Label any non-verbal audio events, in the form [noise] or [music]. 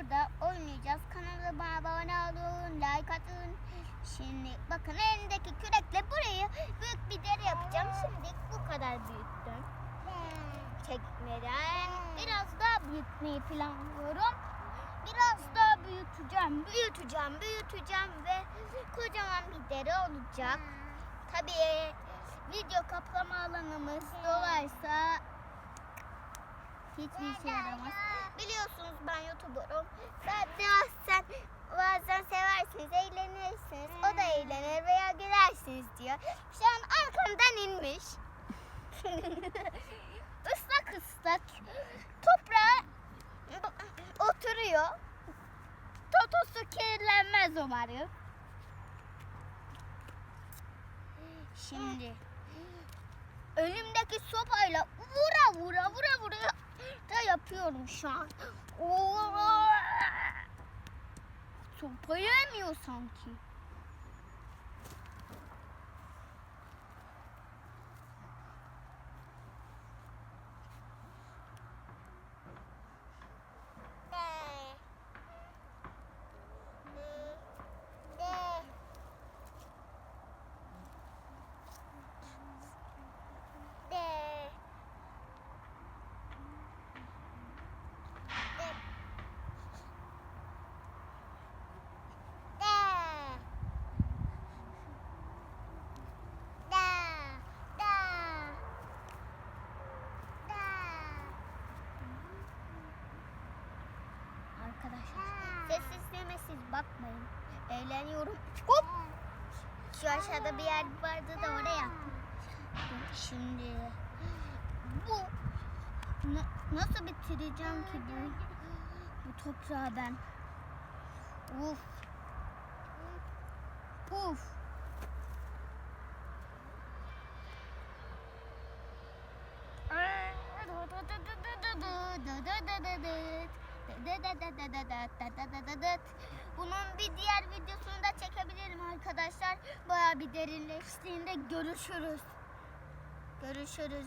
burada oynayacağız. Kanalıma abone olun, like atın. Şimdi bakın elimdeki kürekle burayı büyük bir dere yapacağım. Şimdi bu kadar büyüttüm. Çekmeden biraz daha büyütmeyi planlıyorum. Biraz daha büyüteceğim, büyüteceğim, büyüteceğim ve kocaman bir dere olacak. Tabii video kaplama alanımız dolaysa hiçbir işe yaramaz. Biliyorsunuz ben YouTuber'ım. Gülersiniz diyor. Şu an arkamdan inmiş. [laughs] Islak ıslak toprağa oturuyor. Totosu kirlenmez umarım. Şimdi önümdeki sopayla vura vura vura vura da yapıyorum şu an. Oo! Sopayı yemiyor sanki. Arkadaşlar sessiz demesiz bakmayın. Eğleniyorum. Hop. Şu aşağıda bir yer vardı da oraya. Şimdi bu na- nasıl bitireceğim ki bu bu toprağı ben? Uf. Uf. Bunun bir diğer videosunu da çekebilirim arkadaşlar. Baya bir derinleştiğinde görüşürüz. Görüşürüz.